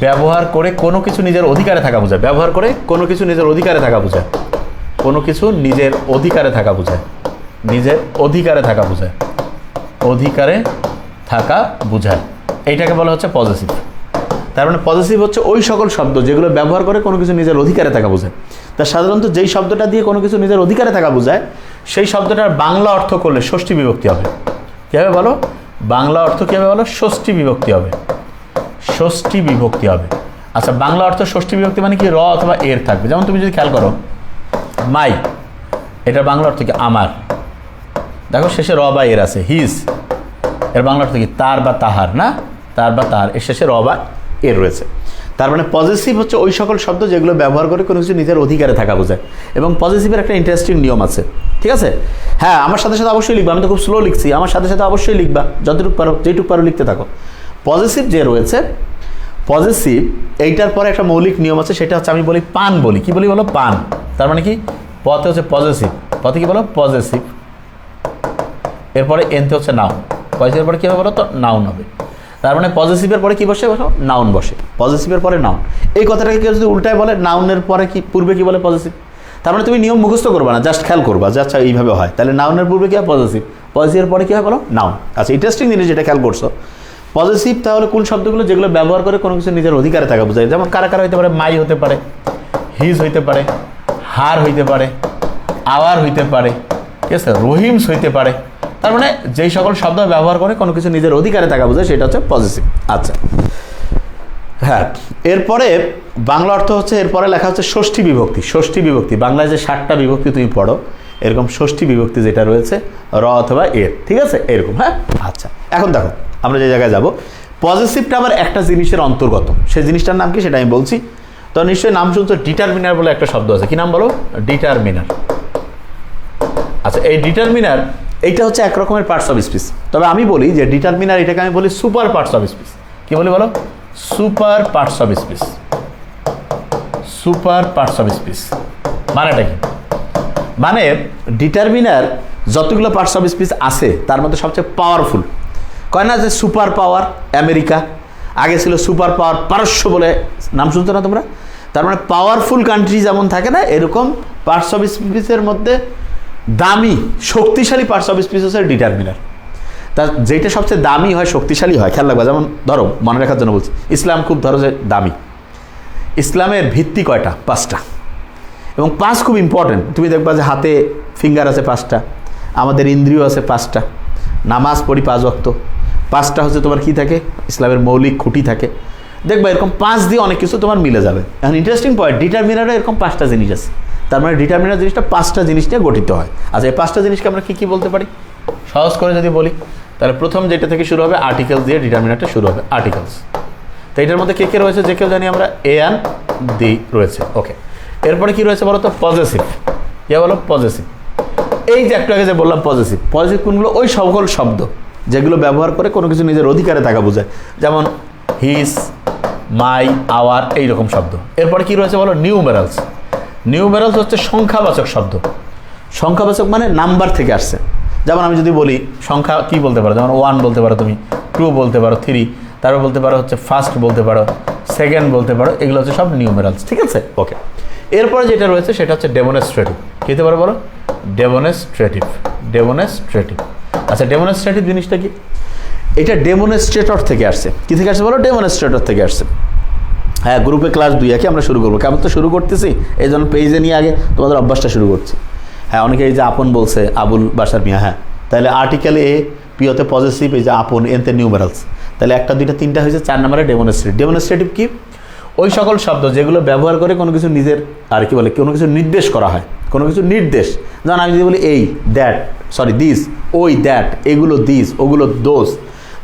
ব্যবহার করে কোনো কিছু নিজের অধিকারে থাকা বোঝায়। ব্যবহার করে কোনো কিছু নিজের অধিকারে থাকা বোঝায়। কোনো কিছু নিজের অধিকারে থাকা বোঝায়। নিজের অধিকারে থাকা বোঝায়। অধিকারে থাকা বোঝায়। এইটাকে বলা হচ্ছে পজিটিভ তার মানে পজিটিভ হচ্ছে ওই সকল শব্দ যেগুলো ব্যবহার করে কোনো কিছু নিজের অধিকারে থাকা বোঝায়। তা সাধারণত যেই শব্দটা দিয়ে কোনো কিছু নিজের অধিকারে থাকা বোঝায়, সেই শব্দটার বাংলা অর্থ করলে ষষ্ঠী বিভক্তি হবে। কী হবে বলো? বাংলা অর্থ কী হবে বলো? ষষ্ঠী বিভক্তি হবে। ষষ্ঠী বিভক্তি হবে। আচ্ছা বাংলা অর্থ ষষ্ঠী বিভক্তি মানে কি? র অথবা এর থাকবে। যেমন তুমি যদি খেয়াল করো, মাই এটা বাংলা অর্থ কি? আমার। দেখো শেষে র বা এর আছে। হিজ এর বাংলা অর্থ কি? তার বা তাহার, না? তার বা তার এর শেষে র বা এর রয়েছে। তার মানে পজিটিভ হচ্ছে ওই সকল শব্দ যেগুলো ব্যবহার করে কোনো কিছু নিজের অধিকারে থাকা বোঝায়। এবং পজিটিভের একটা ইন্টারেস্টিং নিয়ম আছে। ঠিক আছে? হ্যাঁ আমার সাথে সাথে অবশ্যই লিখবা। আমি তো খুব স্লো লিখছি। আমার সাথে সাথে অবশ্যই লিখবা। যতটুকু পারো, যেটুকু পারো লিখতে থাকো। পজিটিভ যে রয়েছে পজিটিভ এইটার পরে একটা মৌলিক নিয়ম আছে, সেটা হচ্ছে আমি বলি পান বলি। কি বলি বলো? পান। তার মানে কি? পথে হচ্ছে পজিটিভ পথে কি বলো? পজিটিভ এরপরে এনতে হচ্ছে নাউন পজিটিভের পরে কী হবে বলো তো? নাউন হবে। তার মানে পজিটিভের পরে কি বসে বসো নাউন বসে। পজিটিভের পরে নাউন এই কথাটাকে কেউ যদি উল্টায় বলে নাউনের পরে কি, পূর্বে কি বলে পজিটিভ তার মানে তুমি নিয়ম মুখস্থ করবে না জাস্ট খেয়াল করবা যে আচ্ছা এইভাবে হয়। তাহলে নাউনের পূর্বে কি হয়? পজিটিভ পজিটিভের পরে কী হয় বলো? নাউন আচ্ছা ইন্টারেস্টিং জিনিস যেটা খেয়াল করছ। পজিটিভ তাহলে কোন শব্দগুলো যেগুলো ব্যবহার করে কোনো কিছু নিজের অধিকারে থাকা বোঝায়? যেমন কারা কারা হইতে পারে মাই হতে পারে হিজ হইতে পারে হার হইতে পারে আওয়ার হইতে পারে। ঠিক আছে রহিমস হইতে পারে। তার মানে যেই সকল শব্দ ব্যবহার করে কোনো কিছু নিজের অধিকারে থাকা বোঝায়, সেটা হচ্ছে পজিটিভ আচ্ছা। হ্যাঁ এরপরে বাংলা অর্থ হচ্ছে, এরপরে লেখা হচ্ছে ষষ্ঠী বিভক্তি। ষষ্ঠী বিভক্তি, বাংলায় যে ষাটটা বিভক্তি তুমি পড়ো, এরকম ষষ্ঠী বিভক্তি যেটা রয়েছে, র অথবা এর, ঠিক আছে? এরকম হ্যাঁ? আচ্ছা এখন দেখো, আমরা যে জায়গায় যাব পজিটিভটা আবার একটা জিনিসের অন্তর্গত। সেই জিনিসটার নাম কি সেটা আমি বলছি। তো নিশ্চয়ই নাম শুনছো ডিটারমিনার বলে একটা শব্দ আছে। কি নাম বলো? ডিটারমিনার আচ্ছা এই ডিটারমিনার এইটা হচ্ছে এক রকমের পার্টস অফ স্পিচ তবে আমি বলি যে ডিটারমিনার এটাকে আমি বলি সুপার পার্টস অফ স্পিচ কি বলি বলো? Super parts of speech super parts of speech মানেটা কি? মানে ডিটারমিনার যতগুলো পার্টস অফ স্পিচ আছে, তার মধ্যে সবচেয়ে পাওয়ারফুল কয় না যে সুপার পাওয়ার আমেরিকা। আগে ছিল সুপার পাওয়ার পারস্য বলে নাম শুনতো না তোমরা? তার মানে পাওয়ারফুল কান্ট্রি যেমন থাকে না, এরকম পার্টস অফ স্পিচের মধ্যে দামি, শক্তিশালী পার্টস অফ স্পিচ হচ্ছে ডিটারমিনার তা যেটা সবচেয়ে দামি হয়, শক্তিশালী হয়, খেয়াল রাখবা, যেমন ধরো, মনে রাখার জন্য বলছি, ইসলাম খুব ধরো যে দামি। ইসলামের ভিত্তি কয়টা? পাঁচটা। এবং পাঁচ খুব ইম্পর্টেন্ট তুমি দেখবা যে হাতে ফিঙ্গার আছে পাঁচটা, আমাদের ইন্দ্রিয় আছে পাঁচটা, নামাজ পড়ি পাঁচ অক্ত পাঁচটা হচ্ছে তোমার কি থাকে? ইসলামের মৌলিক খুঁটি থাকে। দেখবা এরকম পাঁচ দিয়ে অনেক কিছু তোমার মিলে যাবে। এখন ইন্টারেস্টিং পয়েন্ট ডিটারমিনারও এরকম পাঁচটা জিনিস আছে। তার মানে ডিটারমিনার জিনিসটা পাঁচটা জিনিস নিয়ে গঠিত হয়। আচ্ছা এই পাঁচটা জিনিসকে আমরা কী কী বলতে পারি? সহজ করে যদি বলি, তাহলে প্রথম যেটা থেকে শুরু হবে আর্টিকেলস দিয়ে ডিটারমিনারটা শুরু হবে আর্টিকেলস তো এটার মধ্যে কে কে রয়েছে, যে কেউ জানি আমরা? এ অ্যান দি রয়েছে ওকে এরপরে কি রয়েছে বলো তো পজিটিভ কে বলো পজিটিভ এই যে একটু আগে যে বললাম পজিটিভ পজিটিভ কোনগুলো? ওই সকল শব্দ, যেগুলো ব্যবহার করে কোনো কিছু নিজের অধিকারে থাকা বোঝায়। যেমন হিস মাই আওয়ার এইরকম শব্দ। এরপরে কি রয়েছে বলো? নিউমেরালস নিউমেরালস হচ্ছে সংখ্যাবাচক শব্দ। সংখ্যাবাচক মানে নাম্বার থেকে আসছে। যেমন আমি যদি বলি সংখ্যা কি বলতে পারো? যেমন ওয়ান বলতে পারো তুমি টু বলতে পারো থ্রি তারপর বলতে পারো হচ্ছে ফার্স্ট বলতে পারো সেকেন্ড বলতে পারো এগুলো হচ্ছে সব নিউমেরালস ঠিক আছে? ওকে এরপরে যেটা রয়েছে সেটা হচ্ছে ডেমনস্ট্রেটিভ কী হতে পারো বলো? ডেমনস্ট্রেটিভ ডেমনস্ট্রেটিভ আচ্ছা ডেমনস্ট্রেটিভ জিনিসটা কি? এটা ডেমনস্ট্রেটর থেকে আসছে। কী থেকে আসছে বলো? ডেমোনেস্ট্রেটর থেকে আসছে। হ্যাঁ গ্রুপে ক্লাস দুই একে আমরা শুরু করব। কেমন তো শুরু করতেছি? এই জন্য পেজে নিয়ে আগে তোমাদের অভ্যাসটা শুরু করছি। হ্যাঁ অনেকে এই যে আপন বলছে, আবুল বাসার মিয়া হ্যাঁ। তাহলে আর্টিকেল এ পিওতে পজিটিভ এই যে আপন এনতে নিউমেরালস তাহলে একটা, দুইটা, তিনটা হয়েছে, চার নম্বরে ডেমনস্ট্রেটিভ ডেমনস্ট্রেটিভ কি? ওই সকল শব্দ যেগুলো ব্যবহার করে কোনো কিছু নিজের, আর কি বলে, কোনো কিছু নির্দেশ করা হয়। কোনো কিছু নির্দেশ। যেমন আমি যদি বলি এই দ্যাট সরি দিস ওই দ্যাট এগুলো দিস ওগুলো দোষ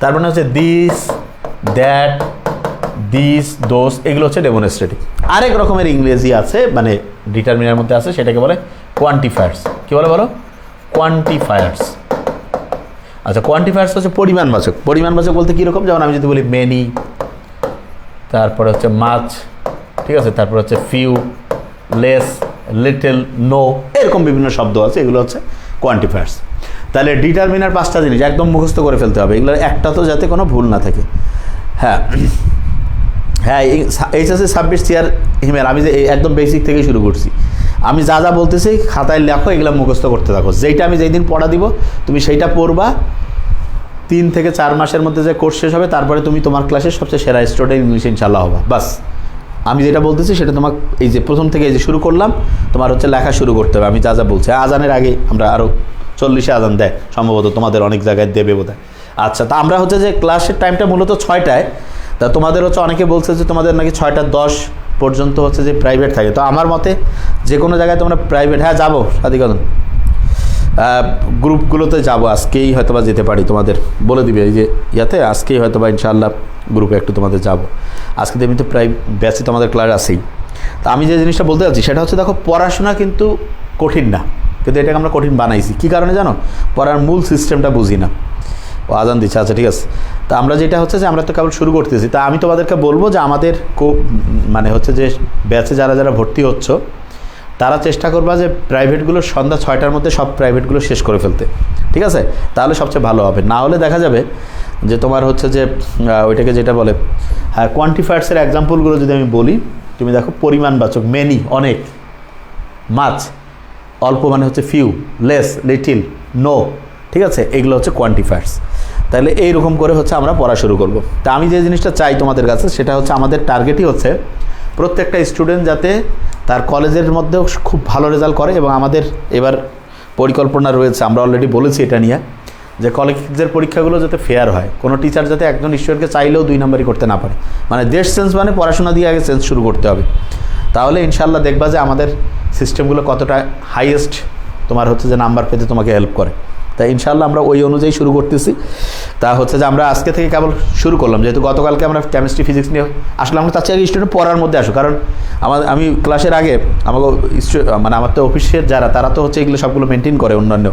তার মানে হচ্ছে দিস দ্যাট দিস দোষ এগুলো হচ্ছে ডেমনস্ট্রেটিভ আরেক রকমের ইংরেজি আছে মানে ডিটারমিনার মধ্যে আছে, সেটাকে বলে কোয়ান্টিফায়ার্স কী বলে বলো? কোয়ান্টিফায়ার্স আচ্ছা কোয়ান্টিফায়ার্স হচ্ছে পরিমাণবাচক। পরিমাণবাচক বলতে কীরকম যেমন আমি যদি বলি মেনি তারপরে হচ্ছে মাছ ঠিক আছে? তারপর হচ্ছে ফিউ লেস লিটল নো এরকম বিভিন্ন শব্দ আছে, এগুলো হচ্ছে কোয়ান্টিফায়ার্স তাহলে ডিটারমিনার পাঁচটা জিনিস একদম মুখস্থ করে ফেলতে হবে। এগুলো একটা তো যাতে কোনো ভুল না থাকে। হ্যাঁ। হ্যাঁ এইচএসসি ছাব্বিশ চেয়ার হিমের আমি যে একদম বেসিক থেকে শুরু করছি। আমি যা যা বলতেছি, খাতায় লেখো, এগুলো মুখস্থ করতে থাকো। যেইটা আমি যেই দিন পড়া দিব, তুমি সেইটা পড়বা। তিন থেকে চার মাসের মধ্যে যে কোর্স শেষ হবে, তারপরে তুমি তোমার ক্লাসের সবচেয়ে সেরা স্টুডেন্ট ইংলিশ ইনশাল্লাহ হবা। বাস। আমি যেটা বলতেছি, সেটা তোমার এই যে প্রথম থেকে এই যে শুরু করলাম, তোমার হচ্ছে লেখা শুরু করতে হবে। আমি যা যা বলছি আজানের আগে আমরা আরও চল্লিশে আজান দেয়, সম্ভবত তোমাদের অনেক জায়গায় দেবে বোধ আচ্ছা তা আমরা হচ্ছে যে ক্লাসের টাইমটা মূলত ছয়টায়। তা তোমাদের হচ্ছে অনেকে বলছে যে তোমাদের নাকি ছয়টা দশ পর্যন্ত হচ্ছে যে প্রাইভেট থাকে। তো আমার মতে যে কোনো জায়গায় তোমরা প্রাইভেট হ্যাঁ যাব সাদিকদন গ্রুপগুলোতে যাব, আজকেই হয়তো বা যেতে পারি তোমাদের। বলে দিবে এই যে ইয়াতে, আজকেই হয়তো বা ইনশাআল্লাহ গ্রুপে একটু তোমাদের যাব। আজকে তো এমনিতে প্রায় ব্যাচে তোমাদের ক্লাস আছেই। তা আমি যে জিনিসটা বলতে চাচ্ছি, সেটা হচ্ছে দেখো, পড়াশোনা কিন্তু কঠিন না। কিন্তু এটাকে আমরা কঠিন বানাইছি। কী কারণে জানো? পড়ার মূল সিস্টেমটা বুঝি না। ও আজান দিচ্ছে। আচ্ছা ঠিক আছে। তা আমরা যেটা হচ্ছে যে আমরা তো কেবল শুরু করতেছি। তা আমি তোমাদেরকে বলব যে আমাদের মানে হচ্ছে যে ব্যাচে যারা যারা ভর্তি হচ্ছ, তারা চেষ্টা করবা যে প্রাইভেটগুলো সন্ধ্যা ছয়টার মধ্যে সব প্রাইভেটগুলো শেষ করে ফেলতে। ঠিক আছে? তাহলে সবচেয়ে ভালো হবে। না হলে দেখা যাবে যে তোমার হচ্ছে যে ওইটাকে যেটা বলে হ্যাঁ কোয়ান্টিফায়ার্সের এক্সাম্পলগুলো যদি আমি বলি, তুমি দেখো পরিমাণবাচক মেনি অনেক মাছ অল্প মানে হচ্ছে ফিউ লেস লিটিল নো ঠিক আছে? এগুলো হচ্ছে কোয়ান্টিফায়ার্স তাহলে এইরকম করে হচ্ছে আমরা পড়া শুরু করব। তা আমি যে জিনিসটা চাই তোমাদের কাছে, সেটা হচ্ছে আমাদের টার্গেটই হচ্ছে প্রত্যেকটা স্টুডেন্ট যাতে তার কলেজের মধ্যেও খুব ভালো রেজাল্ট করে এবং আমাদের এবার পরিকল্পনা রয়েছে, আমরা অলরেডি বলেছি এটা নিয়ে, যে কলেজের পরীক্ষাগুলো যাতে ফেয়ার হয়। কোনো টিচার যাতে একজন স্টুডেন্টকে চাইলেও দুই নম্বরই করতে না পারে। মানে দেশ সেন্স মানে পড়াশোনা দিয়ে আগে সেন্স শুরু করতে হবে। তাহলে ইনশাল্লাহ দেখবা যে আমাদের সিস্টেমগুলো কতটা হাইয়েস্ট তোমার হচ্ছে যে নাম্বার পেতে তোমাকে হেল্প করে। তাই ইনশাল্লাহ আমরা ওই অনুযায়ী শুরু করতেছি। তা হচ্ছে যে আমরা আজকে থেকে কেবল শুরু করলাম, যেহেতু গতকালকে আমরা কেমিস্ট্রি ফিজিক্স নিয়ে আসলে আমরা তার চেয়ে স্টুডেন্ট পড়ার মধ্যে আসো কারণ আমার আমি ক্লাসের আগে আমাকে মানে আমার তো অফিসের যারা, তারা তো হচ্ছে এগুলো সবগুলো মেনটেন করে অন্যান্য।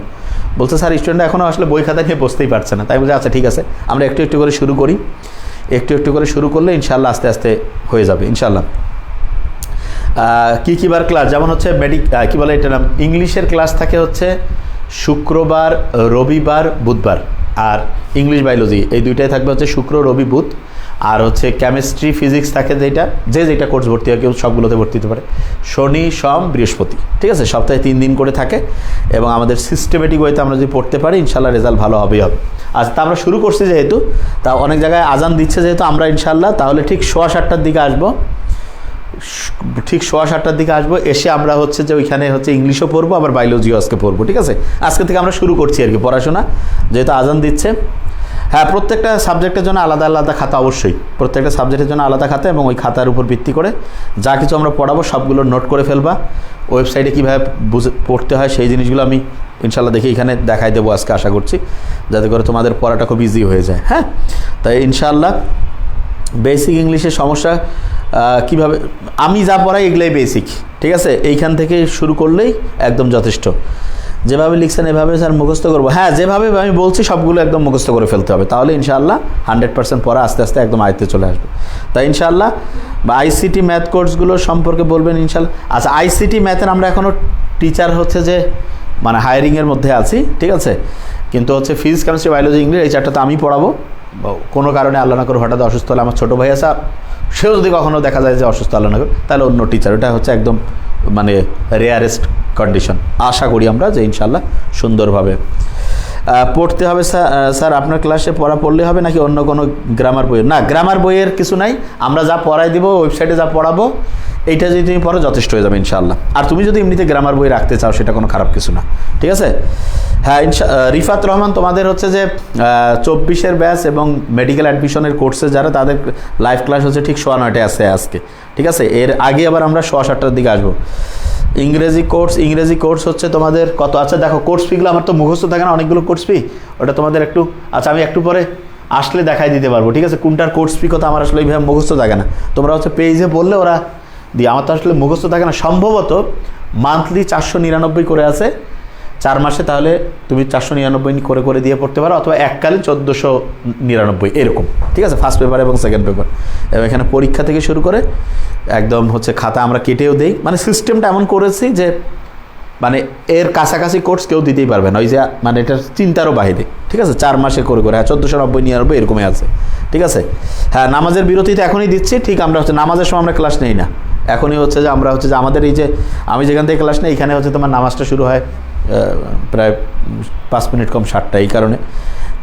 বলছে, স্যার স্টুডেন্ট এখনও আসলে বই খাতা নিয়ে বসতেই পারছে না। তাই বলছে আচ্ছা ঠিক আছে, আমরা একটু একটু করে শুরু করি। একটু একটু করে শুরু করলে ইনশাল্লাহ আস্তে আস্তে হয়ে যাবে ইনশাল্লাহ কী কি বার ক্লাস যেমন হচ্ছে মেডিক কী বলে এটা নাম? ইংলিশের ক্লাস থাকে হচ্ছে শুক্রবার, রবিবার, বুধবার আর ইংলিশ বায়োলজি, এই দুইটাই থাকবে হচ্ছে শুক্র, রবি, বুধ আর হচ্ছে কেমিস্ট্রি ফিজিক্স থাকে যেটা, যে যেটা কোর্স ভর্তি হয়, কেউ সবগুলোতে ভর্তি হতে পারে। শনি, সোম, বৃহস্পতি, ঠিক আছে? সপ্তাহে তিন দিন করে থাকে এবং আমাদের সিস্টেমেটিক ওয়েতে আমরা যদি পড়তে পারি, ইনশাল্লাহ রেজাল্ট ভালো হবেই হবে। আজ তা আমরা শুরু করছি যেহেতু, তা অনেক জায়গায় আজান দিচ্ছে যেহেতু আমরা ইনশাল্লাহ, তাহলে ঠিক সোয়া সাতটার দিকে আসব। ঠিক সোয়া সাতটার দিকে আসব, এসে আমরা হচ্ছে যে ওইখানে হচ্ছে ইংলিশও পড়ব, আবার বায়োলজিও আজকে পড়ব, ঠিক আছে? আজকে থেকে আমরা শুরু করছি আর কি পড়াশোনা, যেহেতু আজান দিচ্ছে। হ্যাঁ প্রত্যেকটা সাবজেক্টের জন্য আলাদা আলাদা খাতা অবশ্যই, প্রত্যেকটা সাবজেক্টের জন্য আলাদা খাতা এবং ওই খাতার উপর ভিত্তি করে যা কিছু আমরা পড়াবো সবগুলো নোট করে ফেলবা ওয়েবসাইটে কীভাবে বুঝে, পড়তে হয় সেই জিনিসগুলো আমি ইনশাল্লাহ দেখে এখানে দেখাই দেবো আজকে আশা করছি, যাতে করে তোমাদের পড়াটা খুব ইজি হয়ে যায় হ্যাঁ? তাই ইনশাল্লাহ বেসিক ইংলিশের সমস্যা কীভাবে আমি যা পড়াই এগুলোই বেসিক ঠিক আছে? এইখান থেকে শুরু করলেই একদম যথেষ্ট। যেভাবে লিখছেন, এভাবে স্যার মুখস্থ করব। হ্যাঁ যেভাবে আমি বলছি, সবগুলো একদম মুখস্থ করে ফেলতে হবে। তাহলে ইনশাআল্লাহ হান্ড্রেড পার্সেন্ট পড়া আস্তে আস্তে একদম আয়ত্তে চলে আসবে। তাই ইনশাআল্লাহ, বা আইসিটি ম্যাথ কোর্সগুলো সম্পর্কে বলবেন ইনশাল্লাহ আচ্ছা আইসিটি ম্যাথের আমরা এখনও টিচার হচ্ছে যে মানে হায়ারিংয়ের মধ্যে আছি, ঠিক আছে? কিন্তু হচ্ছে ফিজিক্স কেমিস্ট্রি বায়োলজি ইংলিশ এই চারটা তো আমি পড়াবো। কোনো কারণে আল্লাহ না করে হঠাৎ অসুস্থ হলে আমার ছোটো ভাই আছে সেও যদি কখনও দেখা যায় যে অসুস্থ আল্লাহ না করে তাহলে অন্য টিচার ওটা হচ্ছে একদম মানে রেয়ারেস্ট কন্ডিশন আশা করি আমরা যে ইনশাল্লাহ সুন্দরভাবে পড়তে হবে স্যার, আপনার ক্লাসে পড়া পড়লে হবে নাকি অন্য কোনো গ্রামার বইয়ের? না গ্রামার বইয়ের কিছু নাই। আমরা যা পড়াই দিব ওয়েবসাইটে যা পড়াবো, এইটা যদি তুমি পড়ো, যথেষ্ট হয়ে যাবে ইনশাল্লাহ আর তুমি যদি এমনিতে গ্রামার বই রাখতে চাও, সেটা কোনো খারাপ কিছু না। ঠিক আছে? হ্যাঁ ইনশা রিফাত রহমান, তোমাদের হচ্ছে যে চব্বিশের ব্যাচ এবং মেডিকেল অ্যাডমিশনের কোর্সে যারা, তাদের লাইভ ক্লাস হচ্ছে ঠিক সোয়া নয়টায় আসছে আজকে। ঠিক আছে? এর আগে আবার আমরা সোয়া সাতটার দিকে আসব। ইংরেজি কোর্স ইংরেজি কোর্স হচ্ছে তোমাদের কত? আচ্ছা দেখো, কোর্স ফিগুলো আমার তো মুখস্থ থাকে না, অনেকগুলো কোর্স ফি। ওটা তোমাদের একটু আচ্ছা আমি একটু পরে আসলে দেখাই দিতে পারব, ঠিক আছে? কোনটার কোর্স ফি কথা আমার আসলে এইভাবে মুখস্থ থাকে না। তোমরা হচ্ছে পেজে বললে ওরা দিয়ে, আমার তো আসলে মুখস্থ থাকে না। সম্ভবত মান্থলি চারশো নিরানব্বই করে আছে। চার মাসে তাহলে তুমি চারশো নিরানব্বই করে করে দিয়ে পড়তে পারো, অথবা এককালে চোদ্দোশো নিরানব্বই, এরকম। ঠিক আছে? ফার্স্ট পেপার এবং সেকেন্ড পেপার এবং এখানে পরীক্ষা থেকে শুরু করে একদম হচ্ছে খাতা আমরা কেটেও দেই। মানে সিস্টেমটা এমন করেছি যে মানে এর কাছাকাছি কোর্স কেউ দিতেই পারবে না। ওই যে মানে এটার চিন্তারও বাহিরে। ঠিক আছে? চার মাসে করে করে। হ্যাঁ চোদ্দোশো নব্বই নিরানব্বই এরকমই আছে। ঠিক আছে? হ্যাঁ নামাজের বিরতিতে এখনই দিচ্ছি। ঠিক আমরা হচ্ছে নামাজের সময় আমরা ক্লাস নেই না। এখনই হচ্ছে যে, আমরা হচ্ছে যে আমাদের এই যে, আমি যেখান থেকে ক্লাস নেই, এখানে হচ্ছে তোমার নামাজটা শুরু হয় প্রায় পাঁচ মিনিট কম ষাটটা এই কারণে।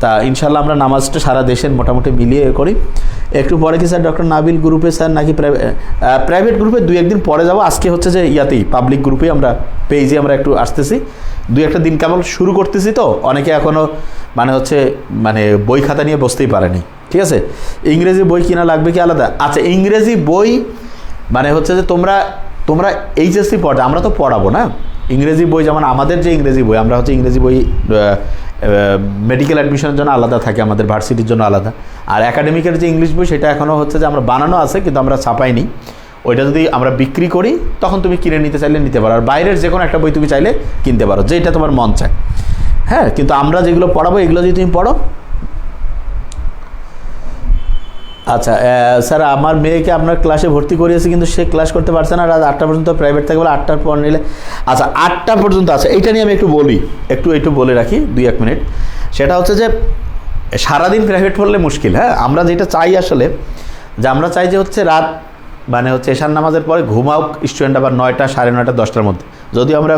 তা ইনশাল্লাহ আমরা নামাজটা সারা দেশের মোটামুটি মিলিয়ে করি। একটু পরে কি স্যার ডক্টর নাবিল গ্রুপে স্যার নাকি প্রাইভেট গ্রুপে দুই একদিন পরে যাব। আজকে হচ্ছে যে ইয়াতেই পাবলিক গ্রুপে আমরা পেজে আমরা একটু আসতেছি। দুই একটা দিন কেমন শুরু করতেছি তো, অনেকে এখনও মানে হচ্ছে মানে বই খাতা নিয়ে বসতেই পারেনি। ঠিক আছে? ইংরেজি বই কিনা লাগবে কি আলাদা? আচ্ছা ইংরেজি বই মানে হচ্ছে যে তোমরা তোমরা এইচএসসি পড়া আমরা তো পড়াবো না? ইংরেজি বই, যেমন আমাদের যে ইংরেজি বই, আমরা হচ্ছে ইংরেজি বই মেডিকেল অ্যাডমিশনের জন্য আলাদা থাকে, আমাদের ভার্সিটির জন্য আলাদা। আর একাডেমিকের যে ইংলিশ বই, সেটা এখনও হচ্ছে যে আমরা বানানো আছে, কিন্তু আমরা ছাপাইনি। ওইটা যদি আমরা বিক্রি করি, তখন তুমি কিনে নিতে চাইলে নিতে পারো। আর বাইরের যে কোনো একটা বই তুমি চাইলে কিনতে পারো যেটা তোমার মন চায়। হ্যাঁ কিন্তু আমরা যেগুলো পড়াবো, এগুলো যদি তুমি পড়ো আচ্ছা স্যার, আমার মেয়েকে আপনার ক্লাসে ভর্তি করিয়েছি, কিন্তু সে ক্লাস করতে পারছে না। রাত আটটা পর্যন্ত প্রাইভেট থাকে বলে আটটার পর নিলে আচ্ছা আটটা পর্যন্ত আছে। এইটা নিয়ে আমি একটু বলি। একটু একটু বলে রাখি, দুই এক মিনিট। সেটা হচ্ছে যে, সারাদিন প্রাইভেট পড়লে মুশকিল হ্যাঁ? আমরা যেটা চাই আসলে, যে আমরা চাই যে হচ্ছে রাত মানে হচ্ছে এশার নামাজের পরে ঘুমাও স্টুডেন্ট আবার নয়টা, সাড়ে নয়টা, দশটার মধ্যে। যদিও আমরা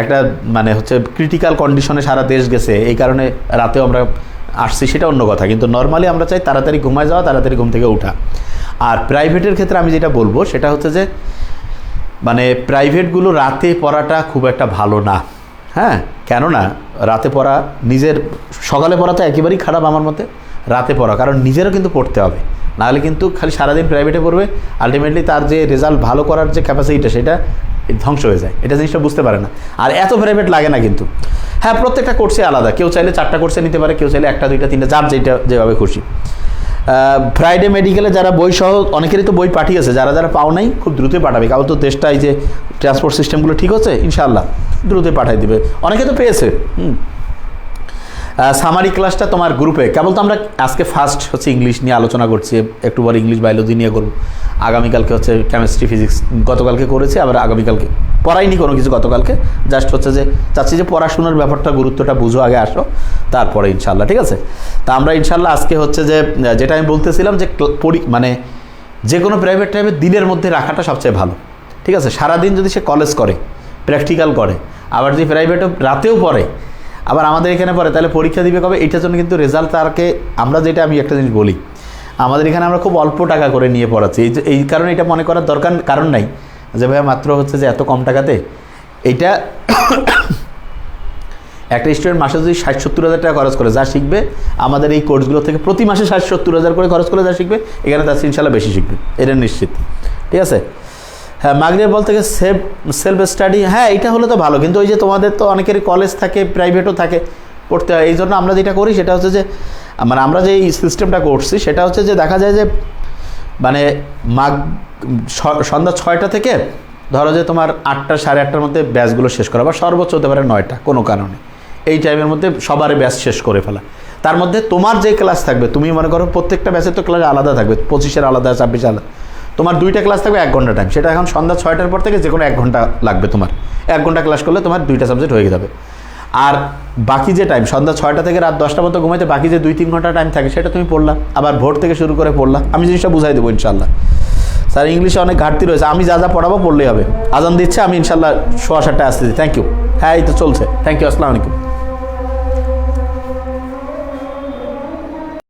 একটা মানে হচ্ছে ক্রিটিক্যাল কন্ডিশনে সারা দেশ গেছে, এই কারণে রাতেও আমরা আসছি সেটা অন্য কথা। কিন্তু নর্মালি আমরা চাই তাড়াতাড়ি ঘুমায় যাওয়া, তাড়াতাড়ি ঘুম থেকে ওঠা আর প্রাইভেটের ক্ষেত্রে আমি যেটা বলব, সেটা হচ্ছে যে মানে প্রাইভেটগুলো রাতে পড়াটা খুব একটা ভালো না। হ্যাঁ? কেননা, রাতে পড়া নিজের, সকালে পড়া তো একেবারেই খারাপ আমার মতে। রাতে পড়া, কারণ নিজেরও কিন্তু পড়তে হবে। নাহলে কিন্তু খালি সারাদিন প্রাইভেটে পড়বে আলটিমেটলি তার যে রেজাল্ট ভালো করার যে ক্যাপাসিটিটা সেটা ধ্বংস হয়ে যায়। এটা জিনিসটা বুঝতে পারে না। আর এত প্রাইভেট লাগে না কিন্তু। হ্যাঁ প্রত্যেকটা কোর্সে আলাদা। কেউ চাইলে চারটা কোর্সে নিতে পারে, কেউ চাইলে একটা, দুইটা, তিনটা, যার যেটা, যেভাবে খুশি। ফ্রাইডে মেডিকেলে যারা বই সহ, অনেকেরই তো বই পাঠিয়েছে। যারা যারা পাও নাই, খুব দ্রুতই পাঠাবে। কারণ তো দেশটা এই যে ট্রান্সপোর্ট সিস্টেমগুলো ঠিক হচ্ছে, ইনশাআল্লাহ, দ্রুতই পাঠাই দিবে। অনেকে তো পেয়েছে। হুম। সামারি ক্লাসটা তোমার গ্রুপে কেবল তো আমরা আজকে ফার্স্ট হচ্ছে ইংলিশ নিয়ে আলোচনা করছি একটু পরে ইংলিশ বায়োলজি নিয়ে করব। আগামীকালকে হচ্ছে কেমিস্ট্রি ফিজিক্স গতকালকে করেছি, আবার আগামীকালকে পড়াইনি কোনো কিছু গতকালকে। জাস্ট হচ্ছে যে চাচ্ছি যে পড়াশোনার ব্যাপারটা গুরুত্বটা বুঝো, আগে আসো, তারপরে ইনশাল্লাহ ঠিক আছে? তা আমরা ইনশাল্লাহ আজকে হচ্ছে যে যেটা আমি বলতেছিলাম যে পড়ি মানে যে কোনো প্রাইভেট টাইপের দিনের মধ্যে রাখাটা সবচেয়ে ভালো, ঠিক আছে? সারাদিন যদি সে কলেজ করে প্র্যাকটিক্যাল করে, আবার যদি প্রাইভেটও রাতেও পড়ে আবার আমাদের এখানে পড়ে তাহলে পরীক্ষা দিবে কবে? এইটার জন্য কিন্তু রেজাল্ট তারকে, আমরা যেটা, আমি একটা জিনিস বলি। আমাদের এখানে আমরা খুব অল্প টাকা করে নিয়ে পড়াচ্ছি। এই এই কারণে এটা মনে করার দরকার, কারণ নাই। যে ভাইয়া, মাত্র হচ্ছে যে এত কম টাকাতে এইটা একটা স্টুডেন্ট মাসে যদি ষাট সত্তর হাজার টাকা খরচ করে, যা শিখবে, আমাদের এই কোর্সগুলো থেকে প্রতি মাসে ষাট সত্তর হাজার করে খরচ করে যা শিখবে, এখানে তার ইনশাল্লাহ বেশি শিখবে। এটা নিশ্চিত। ঠিক আছে? হ্যাঁ মাগরিয়া বল থেকে সেফ সেলফ স্টাডি হ্যাঁ এটা হলে তো ভালো। কিন্তু ওই যে তোমাদের তো অনেকেরই কলেজ থাকে প্রাইভেটও থাকে, পড়তে হয়। এই জন্য আমরা যেটা করি সেটা হচ্ছে যে মানে আমরা যে সিস্টেমটা করছি, সেটা হচ্ছে যে দেখা যায় যে মানে মাগ সন্ধ্যা ছয়টা থেকে ধরো যে তোমার আটটা, সাড়ে আটটার মধ্যে ব্যাচগুলো শেষ করা, বা সর্বোচ্চ হতে পারে নয়টা, কোনো কারণে। এই টাইমের মধ্যে সবার ব্যাচ শেষ করে ফেলা। তার মধ্যে তোমার যে ক্লাস থাকবে, তুমি মনে করো প্রত্যেকটা ব্যাচের তো ক্লাস আলাদা থাকবে, পঁচিশের আলাদা ছাব্বিশ আলাদা। তোমার দুইটা ক্লাস থাকবে এক ঘণ্টা টাইম সেটা এখন সন্ধ্যা ছয়টার পর থেকে যে কোনো এক ঘণ্টা লাগবে তোমার। এক ঘণ্টা ক্লাস করলে তোমার দুইটা সাবজেক্ট হয়ে যাবে। আর বাকি যে টাইম সন্ধ্যা ছয়টা থেকে রাত দশটা মতো ঘুমাইতে বাকি যে দুই তিন ঘণ্টা টাইম থাকে, সেটা তুমি পড়লা। আবার ভোর থেকে শুরু করে পড়লা। আমি জিনিসটা বুঝাই দেবো ইনশাল্লাহ স্যার ইংলিশে অনেক ঘাটতি রয়েছে। আমি যা যা পড়াবো পড়লেই হবে। আজান দিচ্ছে, আমি ইনশাল্লাহ সোয়া সাতটায় আসতেছি। থ্যাংক ইউ হ্যাঁ এই তো চলছে। থ্যাংক ইউ আসসালামু আলাইকুম।